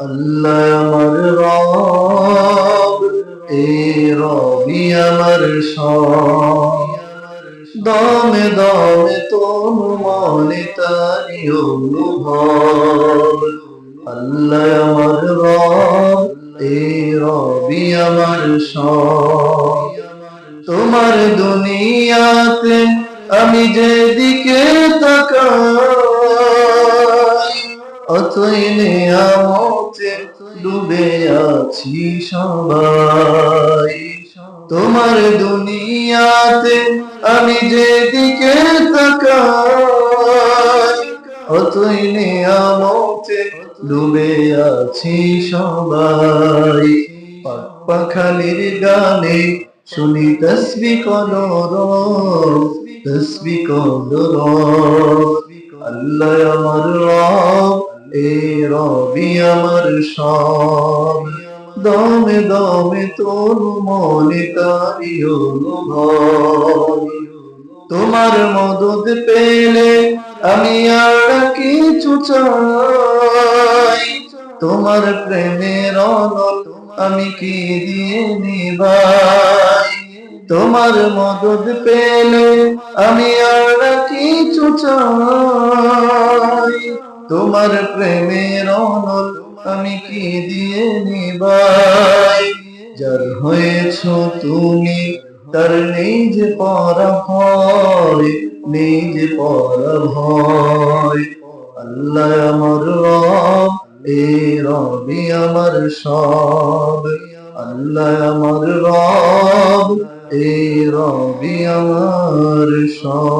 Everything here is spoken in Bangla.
আল্লাহ আমার রব এ রবি আমার সব। দমে দমে মনে তারি অনুভব। আল্লাহ আমার রব এ রবি আমার তোমার দুনিয়াতে আমি যেদিকে তাকাই অতই নিয়ামতে ডুবে আছি সবাই। তোমার দুনিয়াতে আমি যেদিকে তাকাই, অতই নিয়ামতে ডুবে আছি সবাই। পাখালির গানে শুনি তসবি কদর তসবি কদর আল্লাহ আমার রব রবি আমার সব। দমে দমে তোর মনে তারি তোমার মদত পেলে আমি আর কিছু চাই। তোমার প্রেমের অনল আমি কি দিয়ে নিবাই? তোমার মদত পেলে আমি আর কিছু চাই। তোমার প্রেমের অনল আমি কি দিয়ে নিবাই? যার হয়েছ তুমি, তার নেই যে পরা ভয়, নেই যে পরা ভয়। আল্লাহ আমার রব, এ রবি আমার সব। আল্লাহ আমার রব, এ রবি আমার সব।